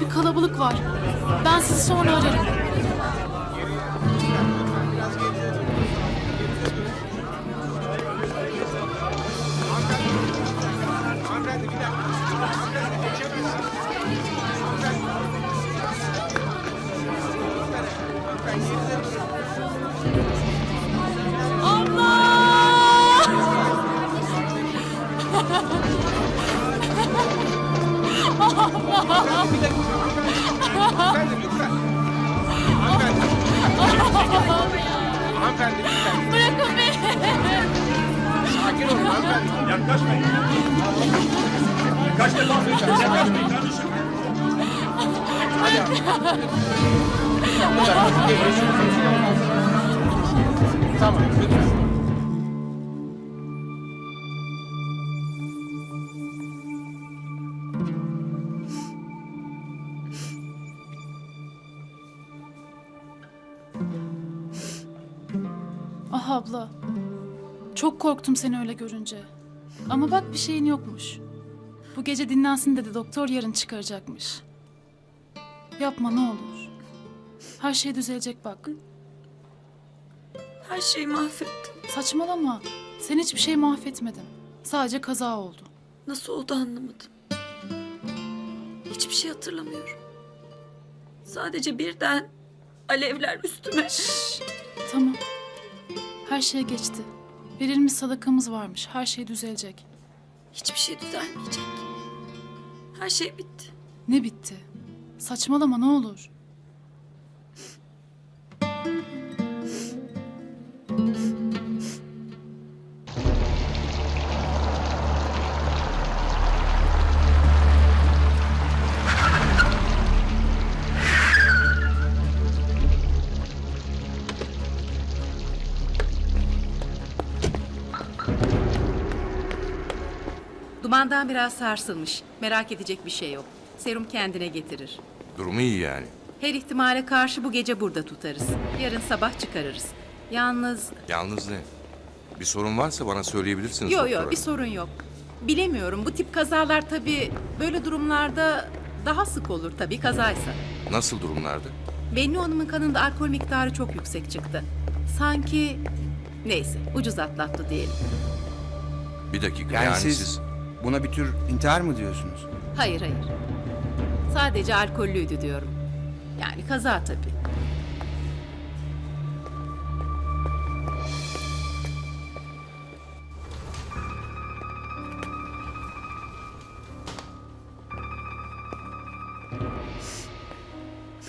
Bir kalabalık var. Ben sizi sonra ararım. Hanımefendi bir dakika. Lütfen. Hanımefendi. Hanımefendi lütfen. Bırakın beni. Sakin olun hanımefendi. Yaklaşmayın. Kaç defa söyleyeceğim. Yaklaşmayın kardeşim. Tamam lütfen. Ah abla. Çok korktum seni öyle görünce. Ama bak bir şeyin yokmuş. Bu gece dinlensin dedi doktor yarın çıkaracakmış. Yapma ne olur. Her şey düzelecek bak. Her şeyi mahvettim. Saçmalama. Sen hiçbir şey mahvetmedin. Sadece kaza oldu. Nasıl oldu anlamadım. Hiçbir şey hatırlamıyorum. Sadece birden alevler üstüme. Tamam. Her şey geçti. Verilmiş sadakamız varmış. Her şey düzelecek. Hiçbir şey düzelmeyecek. Her şey bitti. Ne bitti? Saçmalama ne olur. Dumandan biraz sarsılmış. Merak edecek bir şey yok. Serum kendine getirir. Durumu iyi yani. Her ihtimale karşı bu gece burada tutarız. Yarın sabah çıkarırız. Yalnız... Yalnız ne? Bir sorun varsa bana söyleyebilirsiniz. Yok yok bir sorun yok. Bilemiyorum bu tip kazalar tabii böyle durumlarda daha sık olur tabii kazaysa. Nasıl durumlarda? Bennu Hanım'ın kanında alkol miktarı çok yüksek çıktı. Sanki... Neyse ucuz atlattı diyelim. Bir dakika Yani, yani, siz, siz... buna bir tür intihar mı diyorsunuz? Hayır hayır. Sadece alkollüydü diyorum. Yani kaza tabii.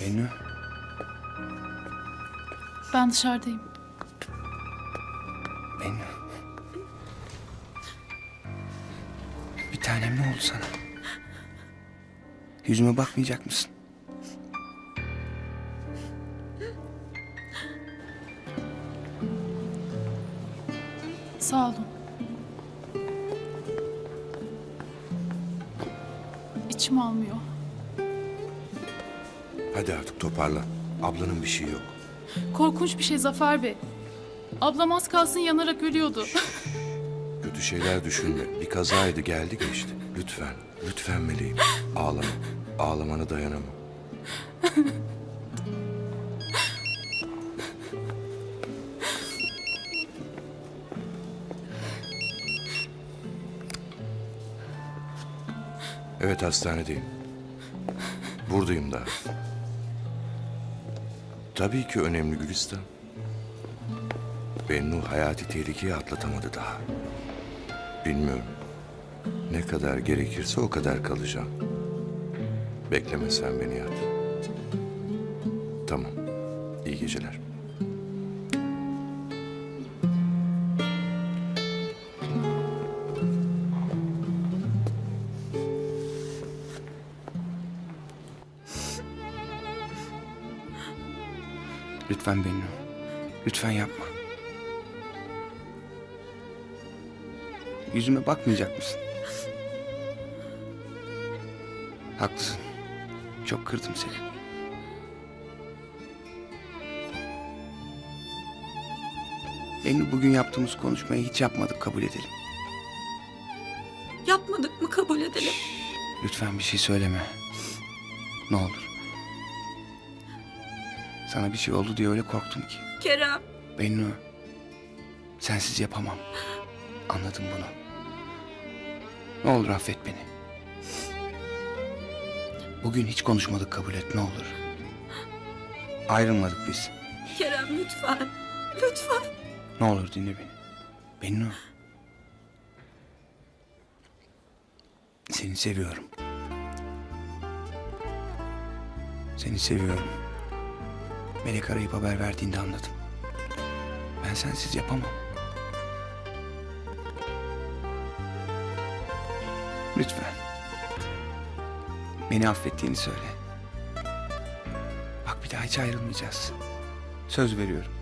Bennu, Ben dışarıdayım. Oldu sana? Yüzüme bakmayacak mısın? Sağ olun. İçim almıyor. Hadi artık toparlan. Ablanın bir şeyi yok. Korkunç bir şey Zafer Bey. Ablam az kalsın yanarak ölüyordu. Kötü şeyler düşünme. Bir kazaydı geldi geçti. Lütfen, lütfen meleğim. Ağlama. Ağlamana dayanamam. Evet hastanedeyim. Buradayım daha. Tabii ki önemli Gülistan. Bennu hayati tehlikeyi atlatamadı daha. Bilmiyorum. Ne kadar gerekirse o kadar kalacağım. Bekleme sen beni yat. Tamam. İyi geceler. Lütfen Bennu. Lütfen yapma. Yüzüme bakmayacak mısın? Haklısın. Çok kırdım seni. Bennu bugün yaptığımız konuşmayı hiç yapmadık kabul edelim. Yapmadık mı kabul edelim. Lütfen bir şey söyleme. Ne olur. Sana bir şey oldu diye öyle korktum ki. Kerem. Bennu. Sensiz yapamam. Anladım bunu. Ne olur affet beni. Bugün hiç konuşmadık kabul et ne olur. Ayrılmadık biz. Kerem lütfen. Lütfen. Ne olur dinle beni. Bennu. Seni seviyorum. Seni seviyorum. Melek arayıp haber verdiğinde anladım. Ben sensiz yapamam. Lütfen. Beni affettiğini söyle. Bak bir daha hiç ayrılmayacağız. Söz veriyorum.